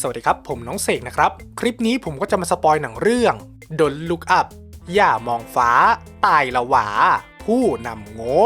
สวัสดีครับ ผมน้องเสกนะครับ คลิปนี้ผมก็จะมาสปอยหนังเรื่องดนลุกอัพอย่ามองฟ้า ตายละหวา ผู้นำโง่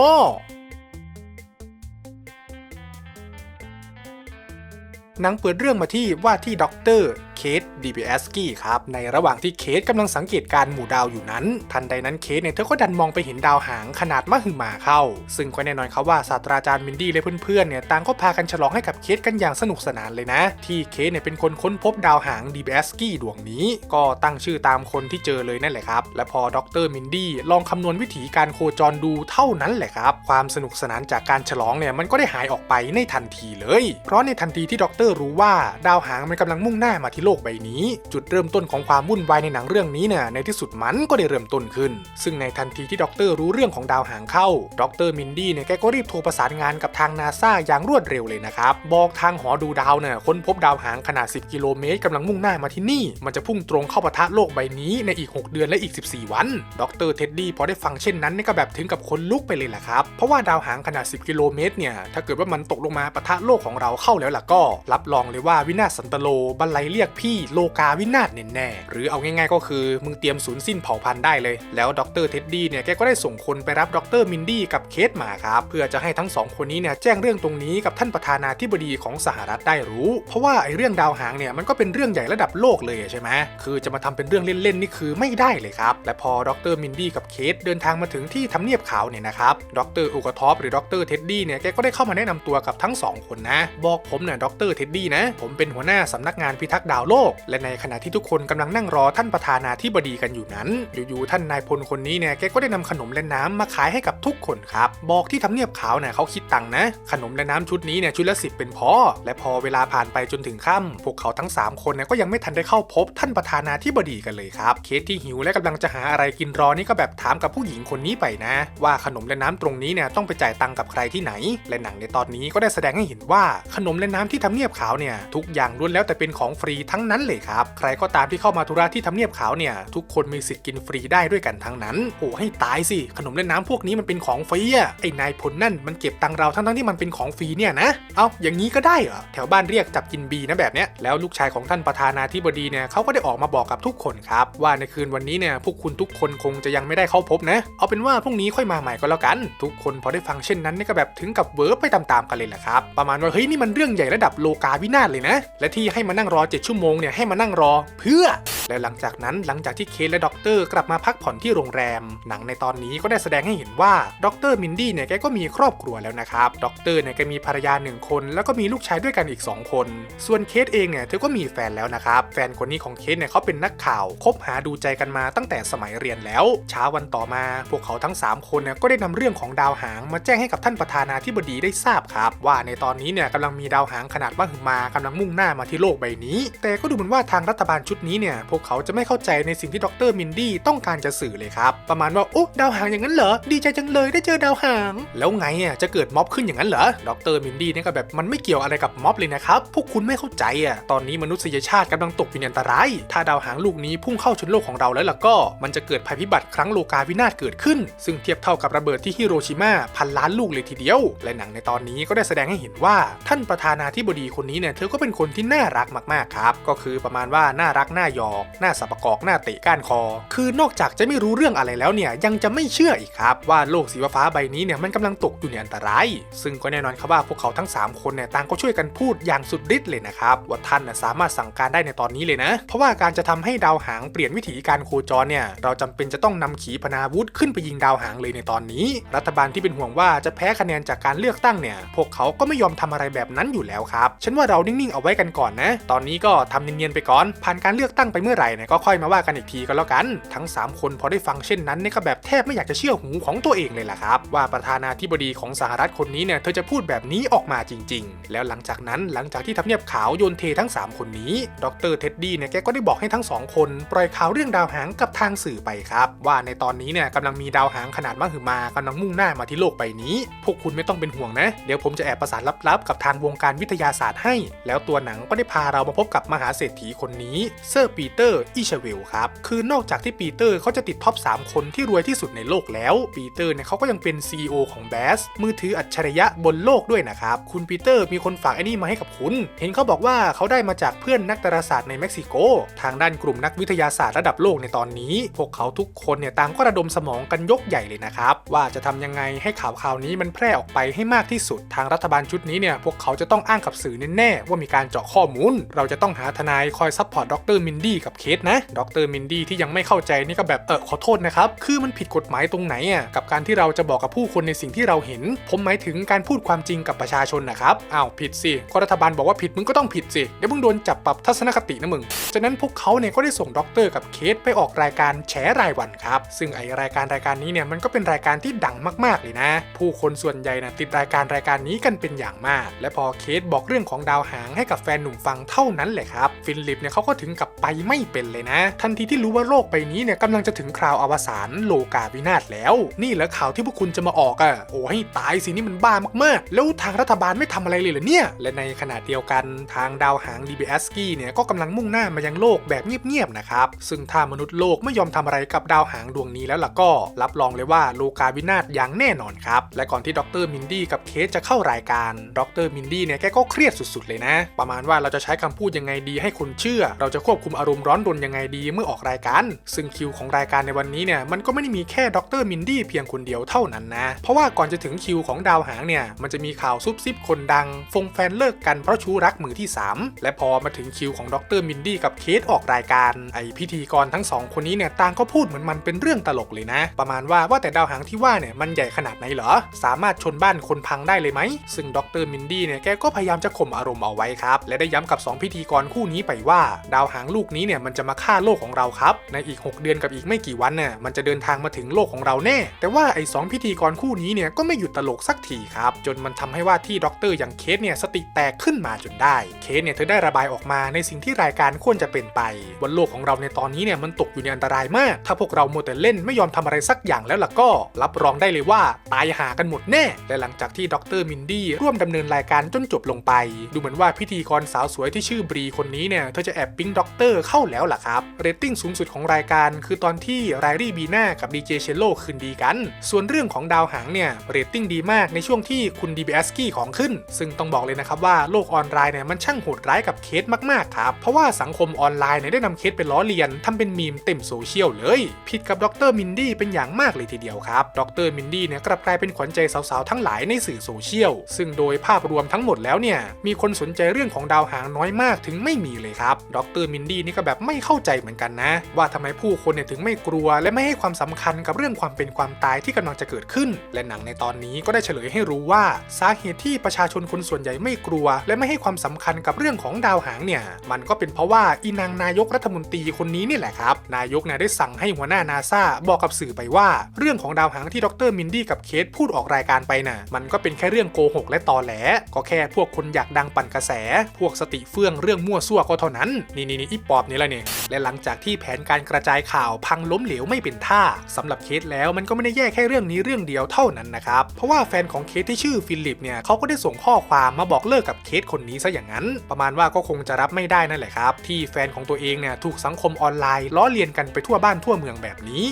หนังเปิดเรื่องมาที่ว่าที่ด็อกเตอร์ เคทดีบีเอสกี้ครับ ในระหว่างที่เคทกำลังสังเกตการหมู่ดาวอยู่นั้น ทันใดนั้นเคทเนี่ยเธอก็ดันมองไปเห็นดาวหางขนาดมหึมาเข้า ซึ่งก็แน่นอนครับว่าศาสตราจารย์มินดี้และเพื่อนๆเนี่ยต่างก็พากันฉลองให้กับเคทกันอย่างสนุกสนานเลยนะ ที่เคทเนี่ยเป็นคนค้นพบดาวหางดีบีเอสกี้ดวงนี้ ก็ตั้งชื่อตามคนที่เจอเลยนั่นแหละครับ และพอดรมินดี้ลองคำนวณวิธีการโคจรดูเท่านั้นแหละครับ ความสนุกสนานจากการฉลองเนี่ยมันก็ได้หายออกไปในทันทีเลย เพราะในทันทีที่ดรรู้ว่าดาวหางมันกำลังมุ่งหน้ามาที่โลกใบนี้ จุดเริ่มต้นของความวุ่นวายในหนังเรื่องนี้เนี่ยในที่สุดมันก็ได้เริ่มต้นขึ้น ซึ่งในทันทีที่ด็อกเตอร์รู้เรื่องของดาวหางเข้าด็อกเตอร์มินดี้เนี่ยแกก็รีบโทรประสานงานกับทางนาซาอย่างรวดเร็วเลยนะครับ บอกทางหอดูดาวเนี่ยค้นพบดาวหางขนาด 10 กิโลเมตรกำลังมุ่งหน้ามาที่นี่ มันจะพุ่งตรงเข้าปะทะโลกใบนี้ในอีก 6 เดือนและอีก 14 วันด็อกเตอร์เท็ดดี้พอได้ฟังเช่นนั้นนี่ก็แบบถึงกับคนลุกไปเลยแหละครับ เพราะว่าดาวหางขนาด 10 กิโลเมตรเนี่ยถ้าเกิดว่ามันตกลงมาปะทะโลกของเราเข้าแล้วล่ะก็ รับรองเลยว่าวินาศสันตโลบรรลัยเรียกพี่โลกาวินาศแน่ๆหรือเอาง่ายๆก็คือมึงเตรียมสูญสิ้นเผ่าพันธุ์ได้เลย แล้วดรเท็ดดี้เนี่ยแกก็ได้ส่งคนไปรับดรมินดี้กับเคสมาครับเพื่อจะให้ทั้งสองคนนี้เนี่ยแจ้งเรื่องตรงนี้กับท่านประธานาธิบดีของสหรัฐได้รู้ เพราะว่าไอ้เรื่องดาวหางเนี่ยมันก็เป็นเรื่องใหญ่ระดับโลกเลยใช่ไหมคือจะมาทำเป็นเรื่องเล่นๆนี่คือไม่ได้เลยครับและพอดรมินดี้กับเคสเดินทางมาถึงที่ทำเนียบขาวเนี่ยนะครับดรอุกทอปหรือดรเท็ดดี้เนี่ยแกก็ได้เข้ามาแนะนำตัวกับทั้งสองคนนะ บอกผมเนี่ยดรเท็ดดี้นะ ผมเป็นหัวหน้าสำนักงานพิทักษ์ดาวโลก และในขณะที่ทุกคนกำลังนั่งรอท่านประธานาธิบดีกันอยู่นั้น อยู่ๆท่านนายพลคนนี้เนี่ยแกก็ได้นำขนมและน้ำมาขายให้กับทุกคนครับบอกที่ทำเนียบขาวเนี่ยเขาคิดตังค์นะ ขนมและน้ำชุดนี้เนี่ยชุดละสิบเป็นพอ และพอเวลาผ่านไปจนถึงค่ำพวกเขาทั้ง 3 คนเนี่ยก็ยังไม่ทันได้เข้าพบท่านประธานาธิบดีกันเลยครับ เคสที่หิวและกำลังจะหาอะไรกินรอนี่ก็แบบถามกับผู้หญิงคนนี้ไปนะ ว่าขนมและน้ำตรงนี้เนี่ยต้องไปจ่ายตังค์กับใครที่ไหน และหนังในตอนนี้ก็ได้แสดงให้เห็นว่าขนมและน้ำที่ทำเนียบขาวเนี่ยทุกอย่างล้วนแล้วแต่เป็นของฟรีทั้ง้งนั้นเลยครับ ใครก็ตามที่เข้ามาธุระที่ทำเนียบขาวเนี่ย ทุกคนมีสิทธิ์กินฟรีได้ด้วยกันทั้งนั้น โอ้ให้ตายสิ ขนมและน้ำพวกนี้มันเป็นของฟรีอะไอ้นายพลนั่นมันเก็บตังเราทั้งทั้งที่มันเป็นของฟรีเนี่ยนะ เอาอย่างนี้ก็ได้เหรอ แถวบ้านเรียกจับกินบีนะแบบเนี้ย แล้วลูกชายของท่านประธานาธิบดีเนี่ยเขาก็ได้ออกมาบอกกับทุกคนครับ ว่าในคืนวันนี้เนี่ยพวกคุณทุกคนคงจะยังไม่ได้เข้าพบนะ เอาเป็นว่าพรุ่งนี้ค่อยมาใหม่ก็แล้วกัน ทุกคนพอได้ฟังเช่นนั้นนี่ก็แบบถึงกับเวิร์บไปตามๆกันเลยแหละครับ ประมาณว่าเฮ้ยนี่มันเรื่องใหญ่ระดับโลกาวินาศเลยนะ และที่ให้มานั่งรอ 7 ชั่วโมงเนี่ยให้มานั่งรอเพื่อ และหลังจากนั้นหลังจากที่เคสและด็อกเตอร์กลับมาพักผ่อนที่โรงแรม หนังในตอนนี้ก็ได้แสดงให้เห็นว่าด็อกเตอร์มินดี้เนี่ยแกก็มีครอบครัวแล้วนะครับด็อกเตอร์เนี่ยแกมีภรรยาหนึ่งคน แล้วก็มีลูกชายด้วยกันอีก 2 คน ส่วนเคสเองเนี่ยเธอก็มีแฟนแล้วนะครับแฟนคนนี้ของเคสเนี่ยเขาเป็นนักข่าวคบหาดูใจกันมาตั้งแต่สมัยเรียนแล้วเช้าวันต่อมาพวกเขาทั้ง 3 คนเนี่ยก็ได้นำเรื่องของดาวหางมาแจ้งให้กับท่านประธานาธิบดีได้ทราบครับ ว่าในตอนนี้เนี่ยกำลังมีดาวหางขนาดมหึมากำลังมุ่งหน้ามาที่โลกใบนี้ แต่ก็ดูเหมือนว่าทางรัฐบาลชุดนี้เนี่ย พวกเขาจะไม่เข้าใจในสิ่งที่ดรมินดี้ต้องการจะสื่อเลยครับ ประมาณว่า โอ้ ดาวหางอย่างนั้นเหรอ ดีใจจังเลยได้เจอดาวหาง แล้วไงอะ จะเกิดม็อบขึ้นอย่างนั้นเหรอ ดรมินดี้เนี่ยก็แบบมันไม่เกี่ยวอะไรกับม็อบเลยนะครับ พวกคุณไม่เข้าใจอะ ตอนนี้มนุษยชาติกำลังตกอยู่ในอันตราย ถ้าดาวหางลูกนี้พุ่งเข้าชนโลกของเราแล้วล่ะก็ มันจะเกิดภัยพิบัติครั้งโลกาวินาศเกิดขึ้น ซึ่งเทียบเท่ากับระเบิดที่ฮิโรชิมาพันล้านลูกเลยทีเดียว และหนังในตอนนี้ก็ได้แสดงให้เห็นว่า ท่านประธานาธิบดีคนนี้เนี่ยเธอก็เป็นคนที่น่ารักมากๆครับก็คือประมาณว่าน่ารักน่าหยอกน่าสับประกอกน่าเตะก้านคอ คือนอกจากจะไม่รู้เรื่องอะไรแล้วเนี่ยยังจะไม่เชื่ออีกครับ ว่าโลกสีฟ้าใบนี้เนี่ยมันกำลังตกอยู่ในอันตราย ซึ่งก็แน่นอนครับว่าพวกเขาทั้ง 3 คนเนี่ยต่างก็ช่วยกันพูดอย่างสุดฤทธิ์เลยนะครับว่าท่านน่ะสามารถสั่งการได้ในตอนนี้เลยนะ เพราะว่าการจะทำให้ดาวหางเปลี่ยนวิถีการโคจรเนี่ยเราจำเป็นจะต้องนำขีปนาวุธขึ้นไปยิงดาวหางเลยในตอนนี้ รัฐบาลที่เป็นห่วงว่าจะแพ้คะแนนจากการเลือกตั้งเนี่ยพวกเขาก็ไม่ยอมทำอะไรแบบนั้นอยู่แล้วครับฉันว่าเรานิ่งๆเอาไว้กันก่อนนะ ตอนนี้ก็ทำเนียนๆไปก่อน ผ่านการเลือกตั้งไปเมื่อไหร่เนี่ยก็ค่อยมาว่ากันอีกทีก็แล้วกัน ทั้ง 3 คนพอได้ฟังเช่นนั้นเนี่ยก็แบบแทบไม่อยากจะเชื่อหูของตัวเองเลยล่ะครับ ว่าประธานาธิบดีของสหรัฐคนนี้เนี่ยเธอจะพูดแบบนี้ออกมาจริง ๆ แล้วหลังจากนั้นหลังจากที่ทำเนียบขาวโยนเททั้ง 3 คนนี้ ดรเท็ดดี้เนี่ยแกก็ได้บอกให้ทั้งสองคน ปล่อยข่าวเรื่องดาวหางกับทางสื่อไปครับว่าในตอนนี้เนี่ยกำลังมีดาวหางขนาดมหึมากำลังมุ่งหน้ามาที่โลกใบนี้ พวกคุณไม่ต้องเป็นห่วงนะ เดี๋ยวผมจะแอบประสานลับๆ กับทางวงการวิทยาศาสตร์ให้ แล้วตัวหนังก็ได้พาเรามาพบกับมหาเศรษฐีคนนี้เซอร์ปีเตอร์อิชเวลครับ คือนอกจากที่ปีเตอร์เขาจะติดท็อป 3 คนที่รวยที่สุดในโลกแล้ว ปีเตอร์เนี่ยเขาก็ยังเป็น CEO ของ b a s มือถืออัจฉริยะบนโลกด้วยนะครับ คุณปีเตอร์มีคนฝากไอ้นี่มาให้กับคุณ เห็นเขาบอกว่าเขาได้มาจากเพื่อนนักดาราศาสตร์ในเม็กซิโก ทางด้านกลุ่มนักวิทยาศาสตร์ระดับโลกในตอนนี้ พวกเขาทุกคนเนี่ยต่างก็ระดมสมองกันยกใหญ่เลยนะครับว่าจะทำยังไงให้ข่าวข่าวนี้มันแพร่ออกไปให้มากที่สุด ทางรัฐบาลชุดนี้เนี่ยพวกเขาจะต้องอ้างกับสื่อแน่ๆว่ามีการเจาะข้อมูล เราจะต้องหาทนายคอยซัพพอร์ตดรมินดี้กับเคสนะดรมินดี้ที่ยังไม่เข้าใจนี่ก็แบบเออขอโทษนะครับคือมันผิดกฎหมายตรงไหนอะกับการที่เราจะบอกกับผู้คนในสิ่งที่เราเห็น ผมหมายถึงการพูดความจริงกับประชาชนนะครับอ้าวผิดสิก็รัฐบาลบอกว่าผิดมึงก็ต้องผิดสิเดี๋ยวมึงโดนจับปรับทัศนคตินะมึงจากนั้นพวกเขาเนี่ยก็ได้ส่งด็อกเตอร์กับเคสไปออกรายการแฉรายวันครับซึ่งไอรายการรายการนี้เนี่ยมันก็เป็นรายการที่ดังมากๆเลยนะ ผู้คนส่วนใหญ่นะติดรายการรายการนี้กันเป็นอย่างมาก และพอเคสบอกเรื่องของดาวหางให้กับแฟนหนุ่มฟังเท่านั้นแหละครับฟินลิปเนี่ยเขาก็ถึงกับไปไม่เป็นเลยนะ ทันทีที่รู้ว่าโลกใบนี้เนี่ยกำลังจะถึงคราวอวสานโลกาวินาศแล้ว นี่เหรอข่าวที่พวกคุณจะมาออกอะ่ะโอ้ให้ตายสินี่มันบ้ามากๆ แล้วทางรัฐบาลไม่ทำอะไรเลยเหรอเนี่ย และในขณะเดียวกันทางดาวหาง DBS กี้เนี่ยก็กำลังมุ่งหน้ามายังโลกแบบเงียบๆนะครับซึ่งถ้ามนุษย์โลกไม่ยอมทำอะไรกับดาวหางดวงนี้แล้วล่ะก็รับรองเลยว่าโลกาวินาศอย่างแน่นอนครับและก่อนที่ดรมินดี้กับเคสจะเข้ารายการดรมินดี้เนี่ยแกก็เครียดสุดๆเลยนะ ประมาณว่าเราจะใช้คำพูดยังไงดีให้คุณเชื่อ เราจะควบคุมอารมณ์ร้อนรนยังไงดีเมื่อออกรายการ ซึ่งคิวของรายการในวันนี้เนี่ยมันก็ไม่ได้มีแค่ดรมินดี้เพียงคนเดียวเท่านั้นนะ เพราะว่าก่อนจะถึงคิวของดาวหางเนี่ยมันจะมีข่าวซุบซิบคนดัง ฟงแฟนเลิกกันเพราะชู้รักมือที่ 3 และพอมาถึงคิวของดรมินดี้กับเคสออกรายการไอพิธีกรทั้งสองคนนี้เนี่ยต่างก็พูดเหมือนมันเป็นเรื่องตลกเลยนะ ประมาณว่าว่าแต่ดาวหางที่ว่าเนี่ยมันใหญ่ขนาดไหนเหรอสามารถชนบ้านคนพังได้เลยไหมซึ่งดรมินดี้เนี่ยแกก็พยายามจะข่มอารมณ์เอาไว้ครับและได้ย้ำกับ 2 พิธีกรคูนี้ไปว่า ดาวหางลูกนี้เนี่ยมันจะมาฆ่าโลกของเราครับ ในอีก 6 เดือนกับอีกไม่กี่วันเนี่ยมันจะเดินทางมาถึงโลกของเราแน่ แต่ว่าไอ้สองพิธีกรคู่นี้เนี่ยก็ไม่หยุดตลกสักทีครับ จนมันทำให้ว่าที่ด็อกเตอร์อย่างเคสเนี่ยสติแตกขึ้นมาจนได้ เคสเนี่ยเธอได้ระบายออกมาในสิ่งที่รายการควรจะเป็นไปบนโลกของเราในตอนนี้เนี่ยมันตกอยู่ในอันตรายมาก ถ้าพวกเราโมแต่เล่นไม่ยอมทำอะไรสักอย่างแล้วล่ะก็ รับรองได้เลยว่าตายหากันหมดแน่ และหลังจากที่ดรมินดี้ร่วมดำเนินรายการจนจบลงไป ดูเหมือนว่าพิธีกรสาวสวยที่ชื่อบรีคนนี้เนี่ยเธอจะแอบปิ๊งด็อกเตอร์เข้าแล้วล่ะครับ เรตติ้งสูงสุดของรายการคือตอนที่ไรรี่บีน่ากับดีเจเชลโลคืนดีกัน ส่วนเรื่องของดาวหางเนี่ยเรตติ้งดีมากในช่วงที่คุณดีบีอสกี้ของขึ้น ซึ่งต้องบอกเลยนะครับว่าโลกออนไลน์เนี่ยมันช่างโหดร้ายกับเคสมากๆครับ เพราะว่าสังคมออนไลน์เนี่ยได้นำเคสไปล้อเลียนทำเป็นมีมเต็มโซเชียลเลย ผิดกับดรมินดี้เป็นอย่างมากเลยทีเดียวครับ ดรมินดี้เนี่ยกลับกลายเป็นขวัญใจสาวๆทั้งหลายในสื่อโซเชียล ซึ่งโดยภาพรวมทั้งหมดแล้วเนี่ยมีคนสนใจเรื่องของดาวหางน้อยมากถึงไม่มีเลยครับดรมินดี้นี่ก็แบบไม่เข้าใจเหมือนกันนะ ว่าทำไมผู้คนเนี่ยถึงไม่กลัว และไม่ให้ความสำคัญกับเรื่องความเป็นความตายที่กำลังจะเกิดขึ้น และหนังในตอนนี้ก็ได้เฉลยให้รู้ว่า สาเหตุที่ประชาชนคนส่วนใหญ่ไม่กลัว และไม่ให้ความสำคัญกับเรื่องของดาวหางเนี่ย มันก็เป็นเพราะว่าอีนางนายกรัฐมนตรีคนนี้นี่แหละครับ นายกเนี่ยได้สั่งให้หัวหน้านาซาบอกกับสื่อไปว่า เรื่องของดาวหางที่ดรมินดี้กับเคสพูดออกรายการไปน่ะ มันก็เป็นแค่เรื่องโกหกและตอแหล ก็แค่พวกคนอยากดังปั่นกระแส พวกสติเฟื่องเรื่องมั่วซั่วก็เท่านั้น นี่นี่นี่อีปอบนี่แหละเนี่ยและหลังจากที่แผนการกระจายข่าวพังล้มเหลวไม่เป็นท่าสำหรับเคสแล้วมันก็ไม่ได้แย่แค่เรื่องนี้เรื่องเดียวเท่านั้นนะครับ เพราะว่าแฟนของเคสที่ชื่อฟิลิปเนี่ยเขาก็ได้ส่งข้อความมาบอกเลิกกับเคสคนนี้ซะอย่างนั้น ประมาณว่าก็คงจะรับไม่ได้นั่นแหละครับ ที่แฟนของตัวเองเนี่ยถูกสังคมออนไลน์ล้อเลียนกันไปทั่วบ้านทั่วเมืองแบบนี้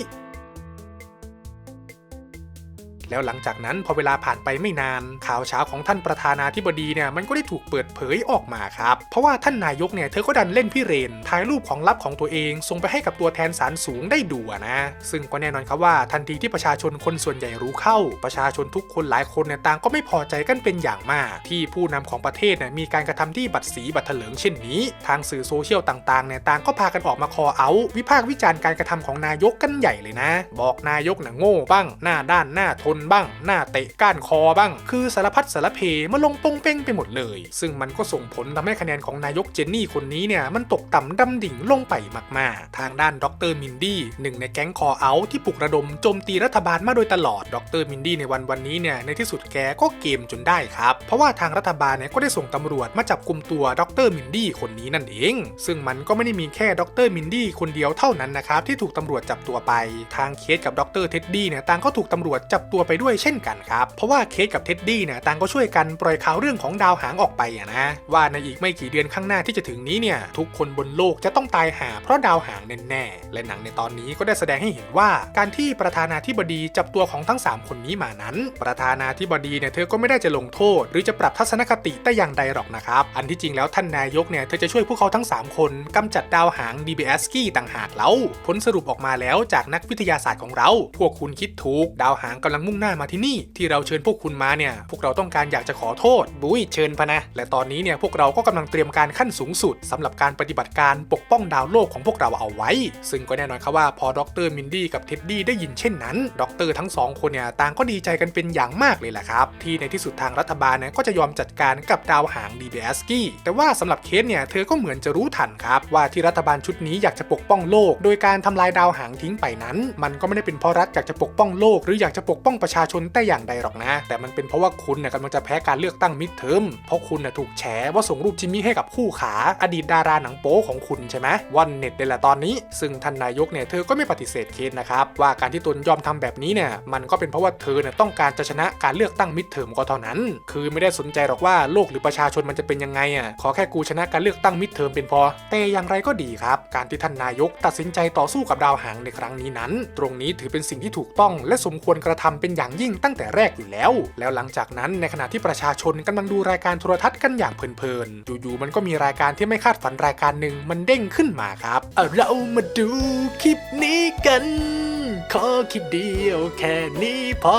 แล้วหลังจากนั้นพอเวลาผ่านไปไม่นาน ข่าวเช้าของท่านประธานาธิบดีเนี่ยมันก็ได้ถูกเปิดเผยออกมาครับ เพราะว่าท่านนายกเนี่ยเธอก็ดันเล่นพี่เรนถ่ายรูปของลับของตัวเอง ส่งไปให้กับตัวแทนสารสูงได้ดูอะนะ ซึ่งก็แน่นอนครับว่าทันทีที่ประชาชนคนส่วนใหญ่รู้เข้า ประชาชนทุกคนหลายคนเนี่ยต่างก็ไม่พอใจกันเป็นอย่างมาก ที่ผู้นำของประเทศเนี่ยมีการกระทำที่บัดสีบัดเถลิงเช่นนี้ ทางสื่อโซเชียลต่างๆเนี่ยต่างก็พากันออกมาคอเอา วิพากษ์วิจารณ์การกระทำของนายกกันใหญ่เลยนะ บอกนายกน่ะโง่บ้าง หน้าด้านหน้าทนบ้าง หน้าเตะก้านคอบ้าง คือสารพัดสารเพมาลงปงเป้งไปหมดเลย ซึ่งมันก็ส่งผลทำให้คะแนนของนายกเจนนี่คนนี้เนี่ยมันตกต่ำดำดิ่งลงไปมากๆ ทางด้านดรมินดี้หนึ่งในแก๊งคอเอาที่ปลุกระดมโจมตีรัฐบาลมาโดยตลอดดรมินดี้ในวันวันนี้เนี่ยในที่สุดแกก็เกมจนได้ครับ เพราะว่าทางรัฐบาลเนี่ยก็ได้ส่งตำรวจมาจับกลุ่มตัวดรมินดี้คนนี้นั่นเอง ซึ่งมันก็ไม่ได้มีแค่ดรมินดี้คนเดียวเท่านั้นนะครับที่ถูกตำรวจจับตัวไป ทางเคสกับดรเท็ดดี้เนี่ยต่างก็ถูกตำรวจจับตัวไปด้วยเช่นกันครับ เพราะว่าเคสกับเท็ดดี้เนี่ยต่างก็ช่วยกันปล่อยข่าวเรื่องของดาวหางออกไปอะนะว่าในอีกไม่กี่เดือนข้างหน้าที่จะถึงนี้เนี่ยทุกคนบนโลกจะต้องตายหาเพราะดาวหางแน่ๆและหนังในตอนนี้ก็ได้แสดงให้เห็นว่า การที่ประธานาธิบดีจับตัวของทั้ง 3 คนนี้มานั้น ประธานาธิบดีเนี่ยเธอก็ไม่ได้จะลงโทษ หรือจะปรับทัศนคติแต่อย่างใดหรอกนะครับ อันที่จริงแล้วท่านนายกเนี่ยเธอจะช่วยพวกเขาทั้ง 3 คนกำจัดดาวหาง DBS กี้ต่างหากแล้วผลสรุปออกมาแล้วจากนักวิทยาศาสตร์ของเรา พวกคุณคิดถูก ดาวหางกำลังมุ่งหน้ามาที่นี่ ที่เราเชิญพวกคุณมาเนี่ย พวกเราต้องการอยากจะขอโทษบุ้ยเชิญพะนะ และตอนนี้เนี่ยพวกเราก็กำลังเตรียมการขั้นสูงสุดสำหรับการปฏิบัติการปกป้องดาวโลกของพวกเราเอาไว้ ซึ่งก็แน่นอนครับว่าพอดรมินดี้กับเท็ดดี้ได้ยินเช่นนั้นดรทั้งสองคนเนี่ยต่างก็ดีใจกันเป็นอย่างมากเลยแหละครับ ที่ในที่สุดทางรัฐบาลเนี่ยก็จะยอมจัดการกับดาวหาง DBS กี้แต่ว่าสำหรับเคสเนี่ยเธอก็เหมือนจะรู้ทันครับ ว่าที่รัฐบาลชุดนี้อยากจะปกป้องโลก โดยการทำลายดาวหางทิ้งไปนั้น มันก็ไม่ได้เป็นเพราะรัฐอยากจะปกป้องโลก หรืออยากจะปกป้องประประชาชนแต่อย่างใดหรอกนะ แต่มันเป็นเพราะว่าคุณเนี่ยกำลังจะแพ้การเลือกตั้งมิดเทอมเพราะคุณน่ะถูกแฉว่าส่งรูปจิมมี่ให้กับคู่ขา อดีตดาราหนังโป๊ของคุณใช่ไหมวันเน็ตเลยแหละตอนนี้ ซึ่งท่านนายกเนี่ยเธอก็ไม่ปฏิเสธเคสนะครับว่าการที่ตนยอมทำแบบนี้เนี่ยมันก็เป็นเพราะว่าเธอเนี่ยต้องการจะชนะการเลือกตั้งมิดเทอมก็เท่านั้น คือไม่ได้สนใจหรอกว่าโลกหรือประชาชนมันจะเป็นยังไงอะขอแค่กูชนะการเลือกตั้งมิดเทอมเป็นพอ แต่อย่างไรก็ดีครับ การที่ท่านนายกตัดสินใจต่อสู้กับดาวหางในครั้งนี้นั้น ตรงนี้ถือเป็นสิ่งที่ถูกต้องและสมควรกระทำเป็นอย่างยิ่งตั้งแต่แรกอยู่แล้ว แล้วหลังจากนั้นในขณะที่ประชาชนกำลังดูรายการโทรทัศน์กันอย่างเพลินๆอยู่ๆมันก็มีรายการที่ไม่คาดฝันรายการหนึ่งมันเด้งขึ้นมาครับเาเรามาดูคลิปนี้กัน ขอคลิปเดียวแค่นี้พอ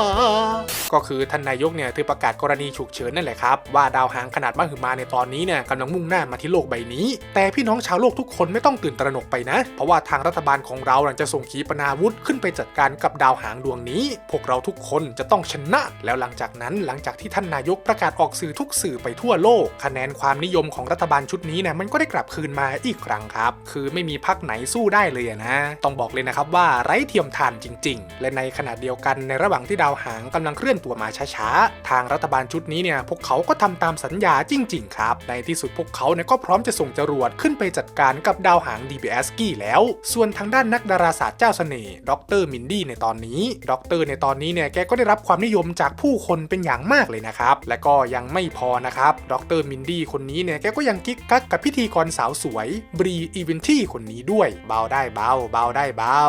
ก็คือท่านนายกเนี่ยเธอประกาศกรณีฉุกเฉินนั่นแหละครับ ว่าดาวหางขนาดมหึมาในตอนนี้เนี่ยกำลังมุ่งหน้ามาที่โลกใบนี้ แต่พี่น้องชาวโลกทุกคนไม่ต้องตื่นตระหนกไปนะ เพราะว่าทางรัฐบาลของเราหลังจะส่งขีปนาวุธขึ้นไปจัดการกับดาวหางดวงนี้ พวกเราทุกคนจะต้องชนะ แล้วหลังจากนั้นหลังจากที่ท่านนายกประกาศออกสื่อทุกสื่อไปทั่วโลก คะแนนความนิยมของรัฐบาลชุดนี้เนี่ยมันก็ได้กลับคืนมาอีกครั้งครับ คือไม่มีพักไหนสู้ได้เลยนะ ต้องบอกเลยนะครับว่าไร้เทียมทานจริง ๆ และในขณะเดียวกันในระหว่างที่ดาวหางกำลังเคลื่อนตัวมาช้าๆ ทางรัฐบาลชุดนี้เนี่ยพวกเขาก็ทำตามสัญญาจริง ๆ ครับ ในที่สุดพวกเขาเนี่ยก็พร้อมจะส่งจรวดขึ้นไปจัดการกับดาวหาง DBS กี้แล้ว ส่วนทางด้านนักดาราศาสตร์เจ้าเสน่ห์ดรมินดี้ในตอนนี้ ดร ในตอนนี้เนี่ยแกก็ได้รับความนิยมจากผู้คนเป็นอย่างมากเลยนะครับ และก็ยังไม่พอนะครับ ดรมินดี้คนนี้เนี่ยแกก็ยังกิ๊กกักกับพิธีกรสาวสวยบรีอีเวนที่คนนี้ด้วย เบาได้เบาเบาได้เบา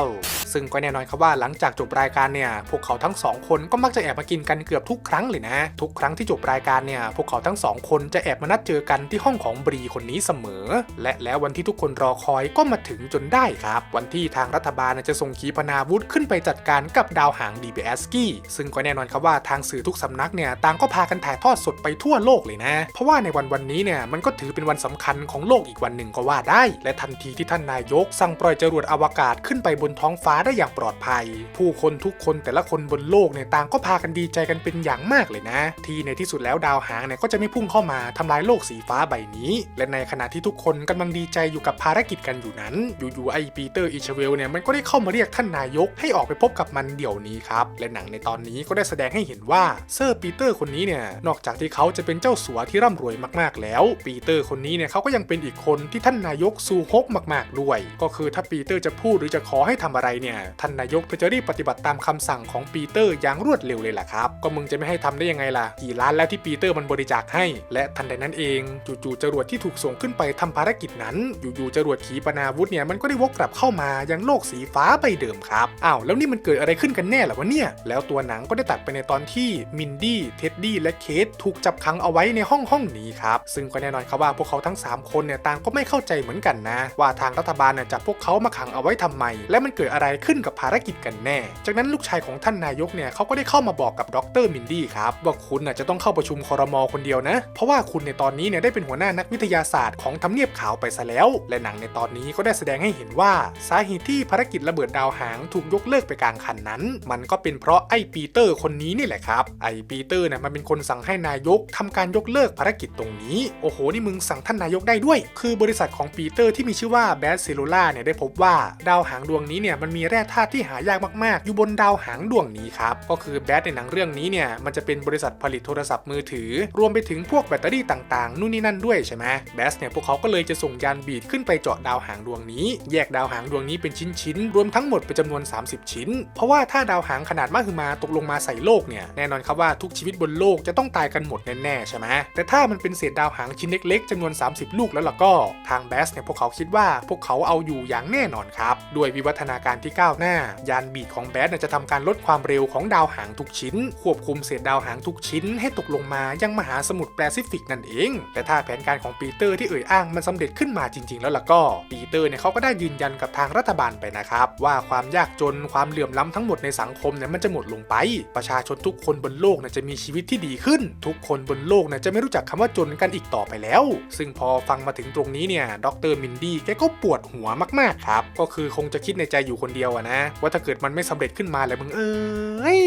ซึ่งก็แน่นอนครับว่าหลังจากจบรายการเนี่ยพวกเขาทั้งสองคนก็มักจะแอบมากินกันเกือบทุกครั้งเลยนะ ทุกครั้งที่จบรายการเนี่ยพวกเขาทั้งสองคนจะแอบมานัดเจอกันที่ห้องของบรีคนนี้เสมอ และแล้ววันที่ทุกคนรอคอยก็มาถึงจนได้ครับ วันที่ทางรัฐบาลจะส่งขีปนาวุธขึ้นไปจัดการกับดาวหาง DBS กี้ซึ่งก็แน่นอนครับว่าทางสื่อทุกสำนักเนี่ยต่างก็พากันถ่ายทอดสดไปทั่วโลกเลยนะ เพราะว่าในวันวันนี้เนี่ยมันก็ถือเป็นวันสำคัญของโลกอีกวันหนึ่งก็ว่าได้ และทันทีที่ท่านนายกสั่งปล่อยจรวดอวกาศขึ้นไปบนท้องฟ้าได้อย่างปลอดภัย ผู้คนทุกคนแต่ละคนบนโลกเนี่ยต่างก็พากันดีใจกันเป็นอย่างมากเลยนะ ที่ในที่สุดแล้วดาวหางเนี่ยก็จะไม่พุ่งเข้ามาทำลายโลกสีฟ้าใบนี้ และในขณะที่ทุกคนกำลังดีใจอยู่กับภารกิจกันอยู่นั้น อยู่ๆไอปีเตอร์อิชเวลเนี่ยมันก็ได้เข้ามาเรียกท่านนายกให้ออกไปพบกับมันเดี๋ยวนี้ครับ และหนังในตอนนี้ก็ได้แสดงให้เห็นว่าเซอร์ปีเตอร์คนนี้เนี่ยนอกจากที่เขาจะเป็นเจ้าสัวที่ร่ำรวยมากๆแล้ว ปีเตอร์คนนี้เนี่ยเขาก็ยังเป็นอีกคนที่ท่านนายกซูฮกมาก ๆ ด้วย ก็คือถ้าปีเตอร์จะพูดหรือจะขอให้ทำอะไรเนี่ยท่านนายกก็จะรีบปฏิบัติตามคำสั่งของปีเตอร์อย่างรวดเร็วเลยแหละครับก็มึงจะไม่ให้ทำได้ยังไงล่ะกี่ล้านแล้วที่ปีเตอร์มันบริจาคให้ และทันใดนั้นเองจู่ๆจรวดที่ถูกส่งขึ้นไปทำภารกิจนั้น อยู่ๆจรวดขีปนาวุธเนี่ยมันก็ได้วกกลับเข้ามายังโลกสีฟ้าใบเดิมครับอ้าวแล้วนี่มันเกิดอะไรขึ้นกันแน่ล่ะวะเนี่ยแล้วตัวหนังก็ได้ตัดไปในตอนที่มินดี้เท็ดดี้และเคทถูกจับขังเอาไว้ในห้องห้องนี้ครับซึ่งก็แน่นอนครับว่าพวกเขาทั้ง 3 คนเนี่ยต่างก็ไม่เข้าใจเหมือนกันนะ ว่าทางรัฐบาลเนี่ยจับพวกเขามาขังเอาไว้ทำไม และมันเกิดอะไรขึ้นกับภารกิจกันแน่ จากนั้นลูกชายของท่านนายกเนี่ยเขาก็ได้เข้ามาบอกกับดรมินดี้ครับว่าคุณน่ะจะต้องเข้าประชุมคอรมอคนเดียวนะ เพราะว่าคุณในตอนนี้เนี่ยได้เป็นหัวหน้านักวิทยาศาสตร์ของทำเนียบขาวไปซะแล้ว และหนังในตอนนี้ก็ได้แสดงให้เห็นว่าสาเหตุที่ภารกิจระเบิดดาวหางถูกยกเลิกไปกลางคันนั้น มันก็เป็นเพราะไอ้ปีเตอร์คนนี้นี่แหละครับไอ้ปีเตอร์เนี่ยมันเป็นคนสั่งให้นายกทำการยกเลิกภารกิจตรงนี้ โอ้โห นี่มึงสั่งท่านนายกได้ด้วย คือบริษัทของปีเตอร์ที่มีชื่อว่าแบสเซลูล่าเนี่ยได้พบว่าดาวหางดวงนี้เนี่ยมันมีแร่ธาตุที่หายากมากๆ อยู่บนดาวหางดวงนี้ครับ ก็คือแบทในหนังเรื่องนี้เนี่ย มันจะเป็นบริษัทผลิตโทรศัพท์มือถือ รวมไปถึงพวกแบตเตอรี่ต่างๆ นู่นนี่นั่นด้วยใช่ไหมแบสเนี่ยพวกเขาก็เลยจะส่งยานบีดขึ้นไปเจาะดาวหางดวงนี้ แยกดาวหางดวงนี้เป็นชิ้นๆ รวมทั้งหมดเป็นจำนวน 30 ชิ้น เพราะว่าถ้าดาวหางขนาดมหึมาตกลงมาใส่โลกเนี่ยแน่นอนครับว่าทุกชีวิตบนโลกจะต้องตายกันหมดแน่ๆใช่ไหมแต่ถ้ามันเป็นเศษดาวหางชิ้นเล็กๆจำนวน 30 ลูกแล้วล่ะก็ ทางแบสเนี่ยพวกเขาคิดว่าพวกเขาเอาอยู่อย่างแน่นอนครับด้วยวิวัฒนาการที่ก้าวหน้า ยานบีดของแบสเนี่ยจะทำการลดความเร็วของดาวหางทุกชิ้น ควบคุมเศษดาวหางทุกชิ้น ให้ตกลงมายังมหาสมุทรแปซิฟิกนั่นเอง แต่ถ้าแผนการของปีเตอร์ที่เอ่ยอ้างมันสำเร็จขึ้นมาจริง ๆ แล้วล่ะก็ ปีเตอร์เนี่ยเขาก็ได้ยืนยันกับทางรัฐบาลไปนะครับ ว่าความยากจนความเหลื่อมล้ำทั้งหมดในสังคมเนี่ยมันจะหมดลงไป ประชาชนทุกคนบนโลกเนี่ยจะมีชีวิตที่ดีขึ้น ทุกคนบนโลกเนี่ยจะไม่รู้จักคำว่าจนกันอีกต่อไปแล้ว ซึ่งพอฟังมาถึงตรงนี้เนี่ยดรมินดี้แกก็ปวดหัวมากๆครับก็คือคงจะคิดในใจอยู่คนเดียวอะนะ ว่าถ้าเกิดมันไม่สำเร็จขึ้นมาแล้วมึงเอ้ย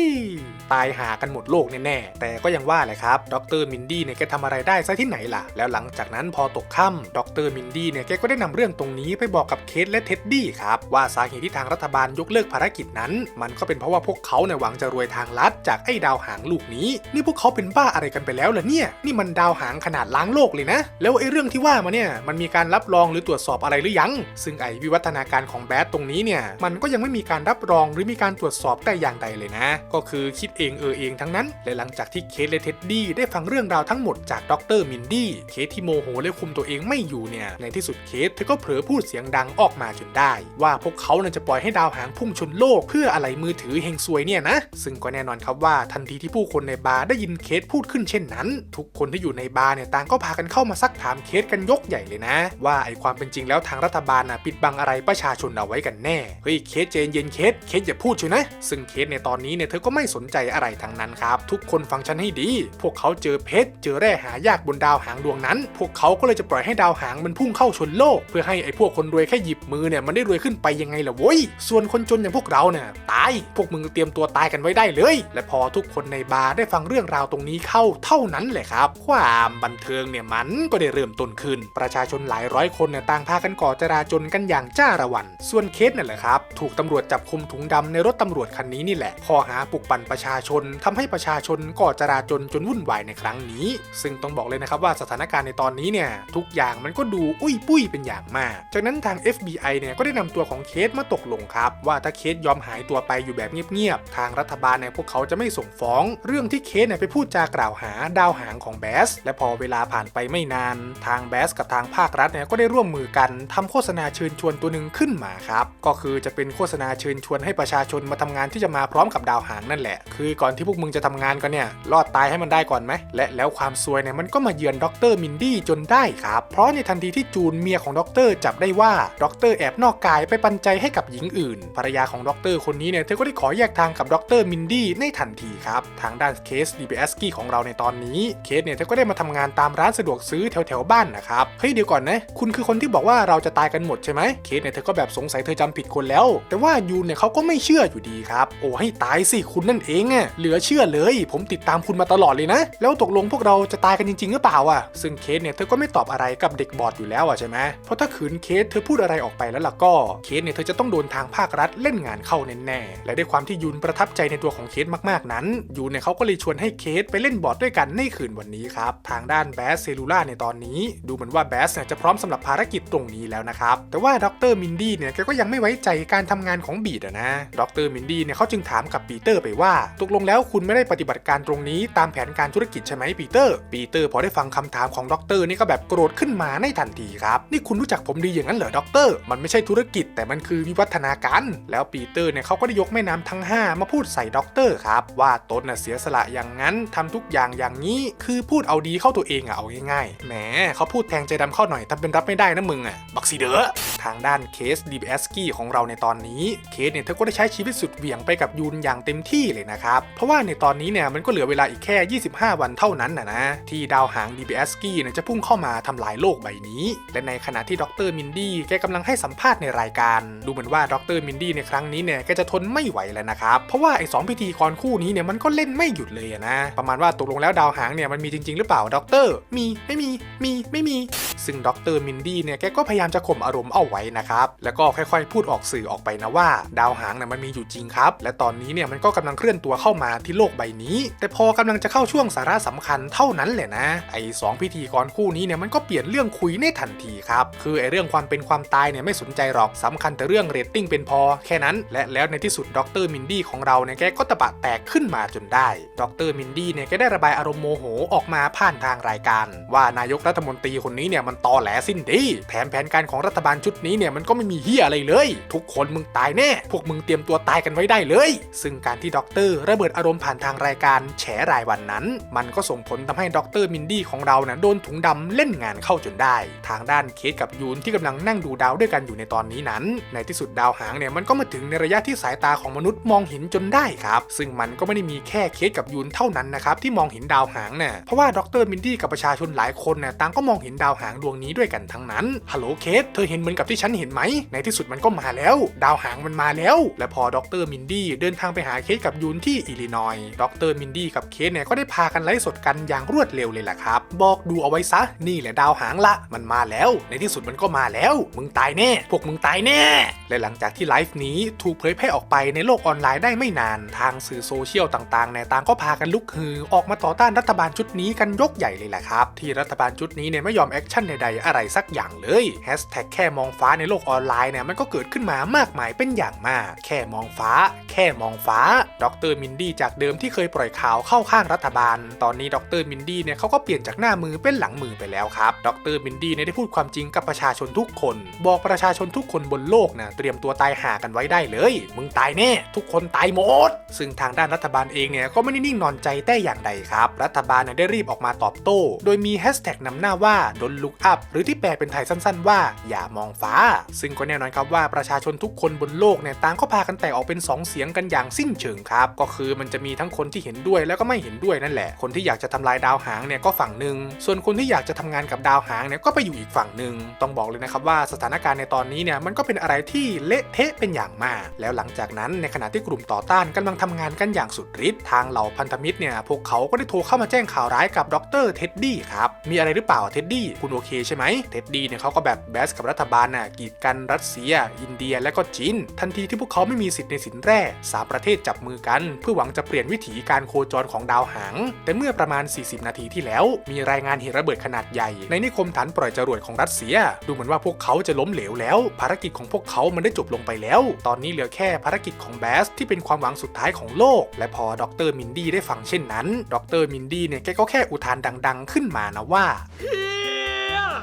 ตายหากันหมดโลกแน่ๆแต่ก็ยังว่าแหละครับดรมินดี้เนี่ยแกทำอะไรได้ซะที่ไหนล่ะ แล้วหลังจากนั้นพอตกค่ำดรมินดี้เนี่ยแกก็ได้นำเรื่องตรงนี้ไปบอกกับเคทและเท็ดดี้ครับ ว่าสาเหตุที่ทางรัฐบาลยกเลิกภารกิจนั้น มันก็เป็นเพราะว่าพวกเขาเนี่ยหวังจะรวยทางลัดจากไอ้ดาวหางลูกนี้ นี่พวกเขาเป็นบ้าอะไรกันไปแล้วล่ะเนี่ย นี่มันดาวหางขนาดล้างโลกเลยนะ แล้วไอ้เรื่องที่ว่ามาเนี่ยมันมีการรับรองหรือตรวจสอบอะไรหรือยัง ซึ่งไอ้วิวัฒนาการของแบทตรงนี้เนี่ยมันก็ยังไม่มีการรับรองหรือมีการตรวจสอบแต่อย่างใดเลยนะ ก็คือคิดเองเออเองทั้งนั้น และหลังจากที่เคทและเท็ดดี้ได้ฟังเรื่องราวทั้งหมดจากดรมินดี้เคทที่โมโหและคุมตัวเองไม่อยู่เนี่ยในที่สุดเคทเธอก็เผลอพูดเสียงดังออกมาจนได้ ว่าพวกเขาเนี่ยจะปล่อยให้ดาวหางพุ่งชนโลกเพื่ออะไรมือถือเฮงซวยเนี่ยนะ ซึ่งก็แน่นอนครับว่าทันทีที่ผู้คนในบาร์ได้ยินเคสพูดขึ้นเช่นนั้น ทุกคนที่อยู่ในบาร์เนี่ยต่างก็พากันเข้ามาซักถามเคสกันยกใหญ่เลยนะ ว่าไอความเป็นจริงแล้วทางรัฐบาลน่ะปิดบังอะไรประชาชนเอาไว้กันแน่เฮ้ยเคสเจนเย็นเคสเคสอย่าพูดเชียวนะ ซึ่งเคสในตอนนี้เนี่ยเธอก็ไม่สนใจอะไรทั้งนั้นครับ ทุกคนฟังฉันให้ดี พวกเขาเจอเพชรเจอแร่หายากบนดาวหางดวงนั้น พวกเขาก็เลยจะปล่อยให้ดาวหางมันพุ่งเข้าชนโลก เพื่อให้ไอ้พวกคนรวยแค่หยิบมือเนี่ยมันได้รวยขึ้นไปยังไงล่ะโว้ยส่วนคนจนอย่างพวกเราเนี่ยตายพวกมึงเตรียมตัวตายกันไว้ได้เลย และพอทุกคนในบาร์ได้ฟังเรื่องราวตรงนี้เข้าเท่านั้นแหละครับ ความบันเทิงเนี่ยมันก็ได้เริ่มต้นขึ้น ประชาชนหลายร้อยคนเนี่ยต่างพากันก่อจราจนกันอย่างจ้าระวัน ส่วนเคสนั่นแหละครับถูกตำรวจจับคุมถุงดำในรถตำรวจคันนี้นี่แหละ ข้อหาปลุกปั่นประชาชนทำให้ประชาชนก่อจราจนจนวุ่นวายในครั้งนี้ ซึ่งต้องบอกเลยนะครับว่าสถานการณ์ในตอนนี้เนี่ยทุกอย่างมันก็ดูอุ้ยปุ้ยเป็นอย่างมาก จากนั้นทาง FBI เนี่ยก็ได้นำตัวของเคสมาตกลงครับ ว่าถ้าเคสยอมหายตัวไปอยู่แบบเงียบๆทางรัฐบาลเนี่ยพวกเขาจะไม่ส่งฟ้อง เรื่องที่เคสเนี่ยไปพูดจากล่าวหาดาวหางของแบส และพอเวลาผ่านไปไม่นาน ทางแบสกับทางภาครัฐเนี่ยก็ได้ร่วมมือกันทำโฆษณาเชิญชวนตัวหนึ่งขึ้นมาครับ ก็คือจะเป็นโฆษณาเชิญชวนให้ประชาชนมาทำงานที่จะมาพร้อมกับดาวหางนั่นแหละ คือก่อนที่พวกมึงจะทำงานก็เนี่ย รอดตายให้มันได้ก่อนไหม และแล้วความซวยเนี่ยมันก็มาเยือนดรมินดี้จนได้ครับ เพราะในทันทีที่จูนเมียของดรจับได้ว่าดรแอบนอกกายไปปันใจให้กับหญิงอื่น ภรรยาของดรคนนี้เนี่ยเธอก็ได้ขอแยกทางกับดรมินดี้ในทันทีครับ ทางด้านเคสดีบีเอสกี้ของเราในตอนนี้ เคสเนี่ยเธอก็ได้มาทำงานตามร้านสะดวกซื้อแถวแถวบ้านนะครับ เฮ้ยเดี๋ยวก่อนนะ คุณคือคนที่บอกว่าเราจะตายกันหมดใช่ไหมเคสเนี่ยเธอก็แบบสงสัยเธอจำผิดคนแล้วแต่ว่ายูนเนี่ยเขาก็ไม่เชื่ออยู่ดีครับ โอ้ให้ตายสิคุณนั่นเองอะเหลือเชื่อเลย ผมติดตามคุณมาตลอดเลยนะ แล้วตกลงพวกเราจะตายกันจริงๆหรือเปล่าอะซึ่งเคสเนี่ยเธอก็ไม่ตอบอะไรกับเด็กบอดอยู่แล้วอะใช่ไหมเพราะถ้าขืนเคสเธอพูดอะไรออกไปแล้วล่ะก็เคสเนี่ยเธอจะต้องโดนทางภาครัฐเล่นงานเข้าแน่ๆและด้วยความที่ยูนประทับใจในตัวของเคสมากๆนั้นยูนเนี่ยเขาก็เลยชวนให้เคสไปเล่นบอร์ดด้วยกันในคืนวันนี้ครับทางด้านแบสเซลูล่าในตอนนี้ ดูเหมือนว่าแบสเนี่ยจะพร้อมสำหรับภารกิจตรงนี้แล้วนะครับแต่ว่าดรมินดี้เนี่ยแกก็ยังไม่ไว้ใจการททำงานของบีดอะนะ ดรมินดี้เนี่ยเขาจึงถามกับปีเตอร์ไปว่าตกลงแล้วคุณไม่ได้ปฏิบัติการตรงนี้ตามแผนการธุรกิจใช่ไหมปีเตอร์ ปีเตอร์พอได้ฟังคำถามของดรนี่ก็แบบโกรธขึ้นมาในทันทีครับ นี่คุณรู้จักผมดีอย่างนั้นเหรอดร มันไม่ใช่ธุรกิจแต่มันคือวิวัฒนาการ แล้วปีเตอร์เนี่ยเขาก็ได้ยกแม่น้ำทั้ง 5 มาพูดใส่ดรครับว่าตนน่ะเสียสละอย่างนั้นทำทุกอย่างอย่างนี้ คือพูดเอาดีเข้าตัวเองอะเอาง่ายๆแหมเขาพูดแทงใจดำเข้าหน่อยทำเป็นรับไม่ได้นะมึงอะบักสีเดอทางด้านเคสดีบสกี้ของเราในตอนนี้เคสเนี่ยเธอก็ได้ใช้ชีวิตสุดเหวี่ยงไปกับยูนอย่างเต็มที่เลยนะครับ เพราะว่าในตอนนี้เนี่ยมันก็เหลือเวลาอีกแค่ 25 วันเท่านั้นนะนะที่ดาวหาง DBS กี้เนี่ยจะพุ่งเข้ามาทำลายโลกใบนี้ และในขณะที่ดรมินดี้แกกำลังให้สัมภาษณ์ในรายการ ดูเหมือนว่าดรมินดี้ในครั้งนี้เนี่ยแกจะทนไม่ไหวแล้วนะครับ เพราะว่าไอ้สองพิธีกรคู่นี้เนี่ยมันก็เล่นไม่หยุดเลยนะ ประมาณว่าตกลงแล้วดาวหางเนี่ยมันมีจริง ๆ หรือเปล่าดรมีไม่มีมีไม่มี ซึ่งดรมินดี้เนี่ยแกก็พยายามจะข่มอารมณ์เอาไว้นะครับแล้วก็ค่อยๆ พูดออกสื่อออกไปนะว่า ดาวหางเนี่ยมันมีอยู่จริงครับ และตอนนี้เนี่ยมันก็กำลังเคลื่อนตัวเข้ามาที่โลกใบนี้ แต่พอกำลังจะเข้าช่วงสาระสำคัญเท่านั้นแหละนะ ไอ้สองพิธีกรคู่นี้เนี่ยมันก็เปลี่ยนเรื่องคุยในทันทีครับ คือไอ้เรื่องความเป็นความตายเนี่ยไม่สนใจหรอกสำคัญแต่เรื่องเรตติ้งเป็นพอแค่นั้น และแล้วในที่สุดดรมินดี้ของเราเนี่ยแกก็ตะบะแตกขึ้นมาจนได้ ดรมินดี้เนี่ยแกได้ระบายอารมณ์โมโหออกมาผ่านทางรายการ ว่านายกรัฐมนตรีคนนี้เนี่ยมันตอแหลสิ้นดีแผนแผนการของรัฐบาลชุดนี้เนี่ยมันก็ไม่มีเฮียอะไรเลย ทุกคนมึงตายแน่ พวกมึงเตรียมตัวตายกันไว้ได้เลย ซึ่งการที่ด็อกเตอร์ระเบิดอารมณ์ผ่านทางรายการแฉรายวันนั้น มันก็ส่งผลทำให้ด็อกเตอร์มินดี้ของเราเนี่ยโดนถุงดำเล่นงานเข้าจนได้ ทางด้านเคสกับยูนที่กำลังนั่งดูดาวด้วยกันอยู่ในตอนนี้นั้น ในที่สุดดาวหางเนี่ยมันก็มาถึงในระยะที่สายตาของมนุษย์มองเห็นจนได้ครับ ซึ่งมันก็ไม่ได้มีแค่เคสกับยูนเท่านั้นนะครับที่มองเห็นดาวหางเนี่ยเพราะว่าด็อกเตอร์มินดี้กับประชาชนหลายคนเนี่ยต่างก็มองเห็นดาวหางดวงนี้ด้วยกันทั้งนั้นฮัลโหลเคสเธอเห็นเหมือนกับที่ฉันเห็นไหมในที่สุดมันก็มาแล้วดาวาวหางมันมาแล้ว และพอดรมินดี้เดินทางไปหาเคสกับยูนที่อิลลินอยส์ดรมินดี้กับเคสเนี่ยก็ได้พากันไลฟ์สดกันอย่างรวดเร็วเลยแหละครับ บอกดูเอาไว้ซะ นี่แหละดาวหางละ มันมาแล้ว ในที่สุดมันก็มาแล้ว มึงตายแน่ พวกมึงตายแน่ และหลังจากที่ไลฟ์นี้ถูกเผยแพร่ออกไปในโลกออนไลน์ได้ไม่นาน ทางสื่อโซเชียลต่างๆเนี่ยต่างก็พากันลุกฮือออกมาต่อต้านรัฐบาลชุดนี้กันยกใหญ่เลยแหละครับ ที่รัฐบาลชุดนี้เนี่ยไม่ยอมแอคชั่นใดๆอะไรสักอย่างเลยแฮชแท็กแค่มองฟ้าในโลกออนไลน์เนี่ยมันก็เกิดขึ้นมามากมายเป็นอย่างมาก แค่มองฟ้า แค่มองฟ้า ดรมินดี้จากเดิมที่เคยปล่อยข่าวเข้าข้างรัฐบาล ตอนนี้ดรมินดี้เนี่ยเขาก็เปลี่ยนจากหน้ามือเป็นหลังมือไปแล้วครับดรมินดี้เนี่ยได้พูดความจริงกับประชาชนทุกคน บอกประชาชนทุกคนบนโลกนะเตรียมตัวตายหากันไว้ได้เลย มึงตายแน่ ทุกคนตายหมด ซึ่งทางด้านรัฐบาลเองเนี่ยก็ไม่ได้นิ่งนอนใจแต่อย่างใดครับ รัฐบาลเนี่ยได้รีบออกมาตอบโต้ โดยมีแฮชแท็กนำหน้าว่า Don't look up หรือที่แปลเป็นไทยสั้น ๆ ว่าอย่ามองฟ้า ซึ่งก็แน่นอนครับว่าประชาชนทุกคนบนโลกเนี่ยต่างก็พากันแตกออกเป็น 2 เสียงกันอย่างสิ้นเชิงครับ ก็คือมันจะมีทั้งคนที่เห็นด้วยแล้วก็ไม่เห็นด้วยนั่นแหละ คนที่อยากจะทำลายดาวหางเนี่ยก็ฝั่งหนึ่ง ส่วนคนที่อยากจะทำงานกับดาวหางเนี่ยก็ไปอยู่อีกฝั่งหนึ่ง ต้องบอกเลยนะครับว่าสถานการณ์ในตอนนี้เนี่ยมันก็เป็นอะไรที่เละเทะเป็นอย่างมาก แล้วหลังจากนั้นในขณะที่กลุ่มต่อต้านกำลังทำงานกันอย่างสุดฤทธิ์ทางเหล่าพันธมิตรเนี่ยพวกเขาก็ได้โทรเข้ามาแจ้งข่าวร้ายกับดรเท็ดดี้ครับมีอะไรหรือเปล่าเท็ดดี้คุณโอเคใช่ไหมเท็ดดี้เนี่ยเขาก็แบบแบสกับรัฐบาลน่ะกีดกันรัสเซีย อินเดียและก็จีน ทันทีที่พวกเขาไม่มีสิทธิ์ในสินแร่สามประเทศจับมือกัน เพื่อหวังจะเปลี่ยนวิถีการโคจรของดาวหาง แต่เมื่อประมาณ 40 นาทีที่แล้ว มีรายงานเหตุระเบิดขนาดใหญ่ ในนิคมฐานปล่อยจรวดของรัสเซีย ดูเหมือนว่าพวกเขาจะล้มเหลวแล้ว ภารกิจของพวกเขามันได้จบลงไปแล้ว ตอนนี้เหลือแค่ภารกิจของแบสที่เป็นความหวังสุดท้ายของโลก และพอดรมินดี้ได้ฟังเช่นนั้น ดรมินดี้เนี่ยแกก็แค่อุทานดัง ๆ ขึ้นมานะว่า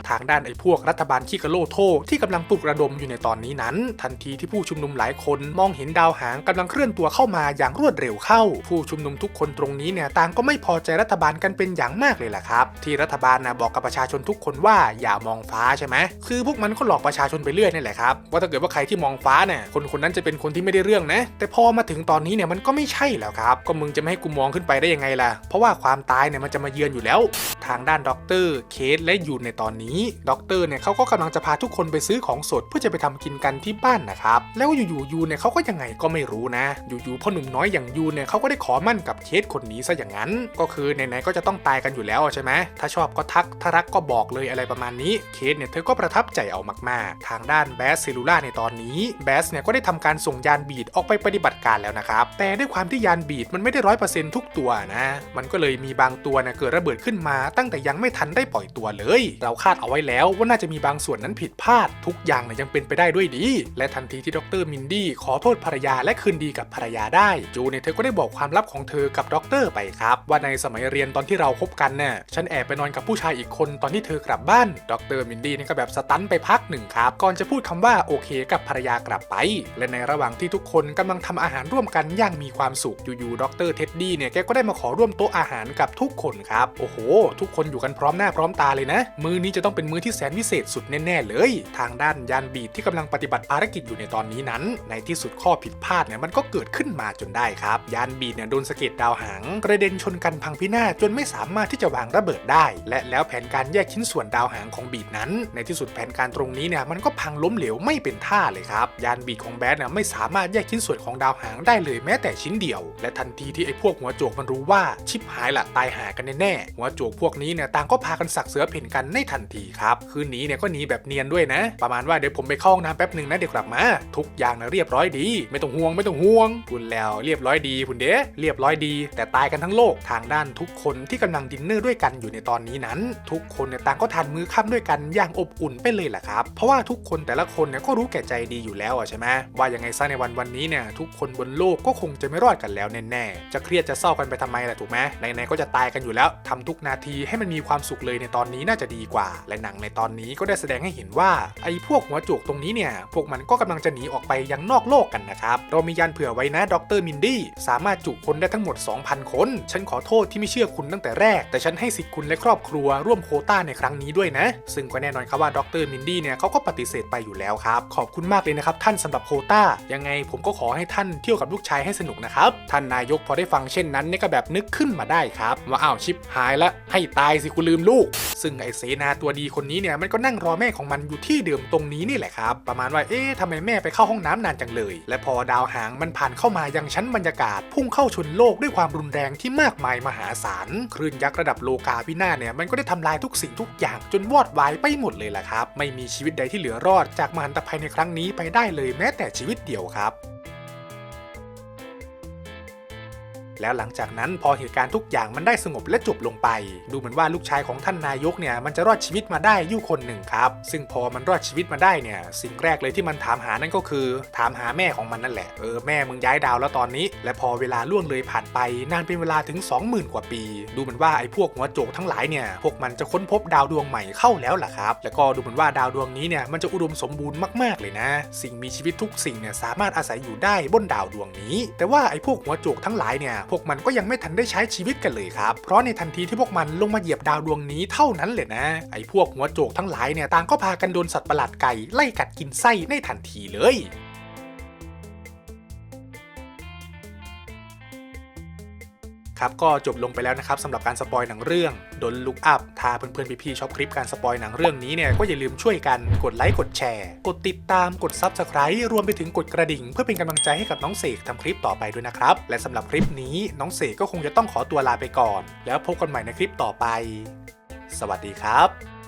ทางด้านไอ้พวกรัฐบาลคิกาโลโทที่กำลังปลุกระดมอยู่ในตอนนี้นั้น ทันทีที่ผู้ชุมนุมหลายคนมองเห็นดาวหางกำลังเคลื่อนตัวเข้ามาอย่างรวดเร็วเข้า ผู้ชุมนุมทุกคนตรงนี้เนี่ยต่างก็ไม่พอใจรัฐบาลกันเป็นอย่างมากเลยแหละครับ ที่รัฐบาลนะบอกกับประชาชนทุกคนว่าอย่ามองฟ้าใช่ไหมคือพวกมันก็หลอกประชาชนไปเรื่อยนี่แหละครับว่าถ้าเกิดว่าใครที่มองฟ้าเนี่ยคนคนนั้นจะเป็นคนที่ไม่ได้เรื่องนะ แต่พอมาถึงตอนนี้เนี่ยมันก็ไม่ใช่แล้วครับ ก็มึงจะไม่ให้กูมองขึ้นไปได้ยังไงล่ะเพราะว่าความตายเนี่ยมันจะมาเยือนอยู่แล้ว ทางด้านด็อกเตอร์เคสและยูนในตอนนี้ด็อกเตอร์เนี่ยเขาก็กำลังจะพาทุกคนไปซื้อของสดเพื่อจะไปทำกินกันที่บ้านนะครับ แล้วอยู่ๆยูเนี่ยเขาก็ยังไงก็ไม่รู้นะ อยู่ๆพ่อหนุ่มน้อยอย่างยูเนี่ยเขาก็ได้ขอมั่นกับเคสคนนี้ซะอย่างนั้น ก็คือไหนๆก็จะต้องตายกันอยู่แล้วใช่ไหมถ้าชอบก็ทักถ้ารักก็บอกเลยอะไรประมาณนี้ เคสเนี่ยเธอก็ประทับใจเอามากๆ ทางด้านแบสเซลูล่าในตอนนี้แบสเนี่ยก็ได้ทำการส่งยานบีดออกไปปฏิบัติการแล้วนะครับ แต่ด้วยความที่ยานบีดมันไม่ได้ร้อยเปอร์เซ็นต์ทุกตัวนะ มันก็เลยมีบางตัวเนี่ยเกิดระเบิดขึ้นมาตั้งแต่ยังไม่ทันได้ปล่อยตัวเลย เราคาดเอาไว้แล้วว่าน่าจะมีบางส่วนนั้นผิดพลาด ทุกอย่างเนี่ยยังเป็นไปได้ด้วยดี และทันทีที่ดรมินดี้ขอโทษภรรยาและคืนดีกับภรรยาได้จูเนี่ยเธอก็ได้บอกความลับของเธอกับดรไปครับ ว่าในสมัยเรียนตอนที่เราคบกันเนี่ยฉันแอบไปนอนกับผู้ชายอีกคนตอนที่เธอกลับบ้านดรมินดี้นี่ก็แบบสตันไปพักหนึ่งครับก่อนจะพูดคำว่าโอเคกับภรรยากลับไป และในระหว่างที่ทุกคนกำลังทำอาหารร่วมกันอย่างมีความสุขอยู่ๆดรเท็ดดี้เนี่ยแกก็ได้มาขอร่วมโต๊ะอาหารกับทุกคนครับโอ้โห ทุกคนอยู่กันพร้อมหน้าพร้อมตาเลยนะ มือนี้จะต้องเป็นมือที่แสนวิเศษสุดแน่ๆเลย ทางด้านยานบีดที่กำลังปฏิบัติภารกิจอยู่ในตอนนี้นั้น ในที่สุดข้อผิดพลาดเนี่ยมันก็เกิดขึ้นมาจนได้ครับ ยานบีดเนี่ยโดนสะเก็ดดาวหางกระเด็นชนกันพังพินาศจนไม่สามารถที่จะวางระเบิดได้ และแล้วแผนการแยกชิ้นส่วนดาวหางของบีดนั้น ในที่สุดแผนการตรงนี้เนี่ยมันก็พังล้มเหลวไม่เป็นท่าเลยครับยานบีดของแบทเนี่ยไม่สามารถแยกชิ้นส่วนของดาวหางได้เลยแม้แต่ชิ้นเดียว และทันทีที่ไอ้พวกหัวโจกมันรู้ว่าชิปหายละตายหากันแน่ๆหัวโจกพวกนี้เนี่ยต่างก็พากันสักเสือเพ่นกันในทันทีทีครับ คืนนี้เนี่ยก็หนีแบบเนียนด้วยนะ ประมาณว่าเดี๋ยวผมไปเข้าห้องน้ำแป๊บหนึ่งนะเดี๋ยวกลับมา ทุกอย่างนะเรียบร้อยดี ไม่ต้องห่วงไม่ต้องห่วงคุณแล้วเรียบร้อยดีคุณเด้เรียบร้อยดี แต่ตายกันทั้งโลกทางด้านทุกคนที่กำลังดินเนอร์ด้วยกันอยู่ในตอนนี้นั้น ทุกคนเนี่ยต่างก็ทานมื้อค่ำด้วยกันอย่างอบอุ่นไปเลยแหละครับ เพราะว่าทุกคนแต่ละคนเนี่ยก็รู้แก่ใจดีอยู่แล้วอะใช่ไหมว่ายังไงซะในวันวันนี้เนี่ยทุกคนบนโลกก็คงจะไม่รอดกันแล้วแน่ๆจะเครียดจะเศร้ากันไปทำไมล่ะถูกไหมไหนๆก็จะตายกันอยู่แล้วทำทุกนาทีให้มันมีความสุขเลยในตอนนี้น่าจะดีกว่าและหนังในตอนนี้ก็ได้แสดงให้เห็นว่าไอ้พวกหัวโจกตรงนี้เนี่ยพวกมันก็กำลังจะหนีออกไปยังนอกโลกกันนะครับเรามียันเผื่อไว้นะดรมินดี้สามารถจุคนได้ทั้งหมด 2,000 คน ฉันขอโทษที่ไม่เชื่อคุณตั้งแต่แรก แต่ฉันให้สิทธิ์คุณและครอบครัวร่วมโคต้าในครั้งนี้ด้วยนะ ซึ่งก็แน่นอนครับว่าดรมินดี้เนี่ยเขาก็ปฏิเสธไปอยู่แล้วครับ ขอบคุณมากเลยนะครับท่านสำหรับโคต้ายังไงผมก็ขอให้ท่านเที่ยวกับลูกชายให้สนุกนะครับท่านนายกพอได้ฟังเช่นนั้นเนี่ยก็แบบนึกขึ้นมาได้ครับว่าอ้าวชิปหายละให้ตายสิคุณลืมลูก ซึ่งไอเสนาตัวดีคนนี้เนี่ยมันก็นั่งรอแม่ของมันอยู่ที่เดิมตรงนี้นี่แหละครับ ประมาณว่าเอ๊ะทำไมแม่ไปเข้าห้องน้ำนานจังเลย และพอดาวหางมันผ่านเข้ามายังชั้นบรรยากาศ พุ่งเข้าชนโลกด้วยความรุนแรงที่มากมายมหาศาลคลื่นยักษ์ระดับโลกาพินาศเนี่ยมันก็ได้ทำลายทุกสิ่งทุกอย่างจนวอดวายไปหมดเลยแหละครับ ไม่มีชีวิตใดที่เหลือรอดจากมหันตภัยในครั้งนี้ไปได้เลยแม้แต่ชีวิตเดียวครับ แล้วหลังจากนั้นพอเหตุการณ์ทุกอย่างมันได้สงบและจบลงไป ดูเหมือนว่าลูกชายของท่านนายกเนี่ยมันจะรอดชีวิตมาได้อยู่คนหนึ่งครับซึ่งพอมันรอดชีวิตมาได้เนี่ยสิ่งแรกเลยที่มันถามหานั่นก็คือ ถามหาแม่ของมันนั่นแหละเออแม่มึงย้ายดาวแล้วตอนนี้ และพอเวลาล่วงเลยผ่านไปนานเป็นเวลาถึง 20,000 กว่าปี ดูเหมือนว่าไอ้พวกหัวโจกทั้งหลายเนี่ยพวกมันจะค้นพบดาวดวงใหม่เข้าแล้วล่ะครับ แล้วก็ดูเหมือนว่าดาวดวงนี้เนี่ยมันจะอุดมสมบูรณ์มากๆเลยนะ สิ่งมีชีวิตทุกสิ่งเนี่ยสามารถอาศัยอยู่ได้บนดาวดวงนี้ แต่ว่าไอ้พวกหัวโจกทั้งหลายเนี่ยพวกมันก็ยังไม่ทันได้ใช้ชีวิตกันเลยครับ เพราะในทันทีที่พวกมันลงมาเหยียบดาวดวงนี้เท่านั้นเลยนะ ไอ้พวกหัวโจกทั้งหลายเนี่ยต่างก็พากันโดนสัตว์ประหลาดไก่ไล่กัดกินไส้ในทันทีเลย ครับก็จบลงไปแล้วนะครับสำหรับการสปอยหนังเรื่องดนลุกอัพถ้าเพื่อนๆพี่ๆชอบคลิปการสปอยหนังเรื่องนี้เนี่ยก็อย่าลืมช่วยกันกดไลค์กดแชร์ กดติดตามกดซับสไคร b e รวมไปถึงกดกระดิ่ง เพื่อเป็นกำลังใจให้กับน้องเสกทำคลิปต่อไปด้วยนะครับ และสำหรับคลิปนี้น้องเสกก็คงจะต้องขอตัวลาไปก่อน แล้วพบกันใหม่ในคลิปต่อไป สวัสดีครับ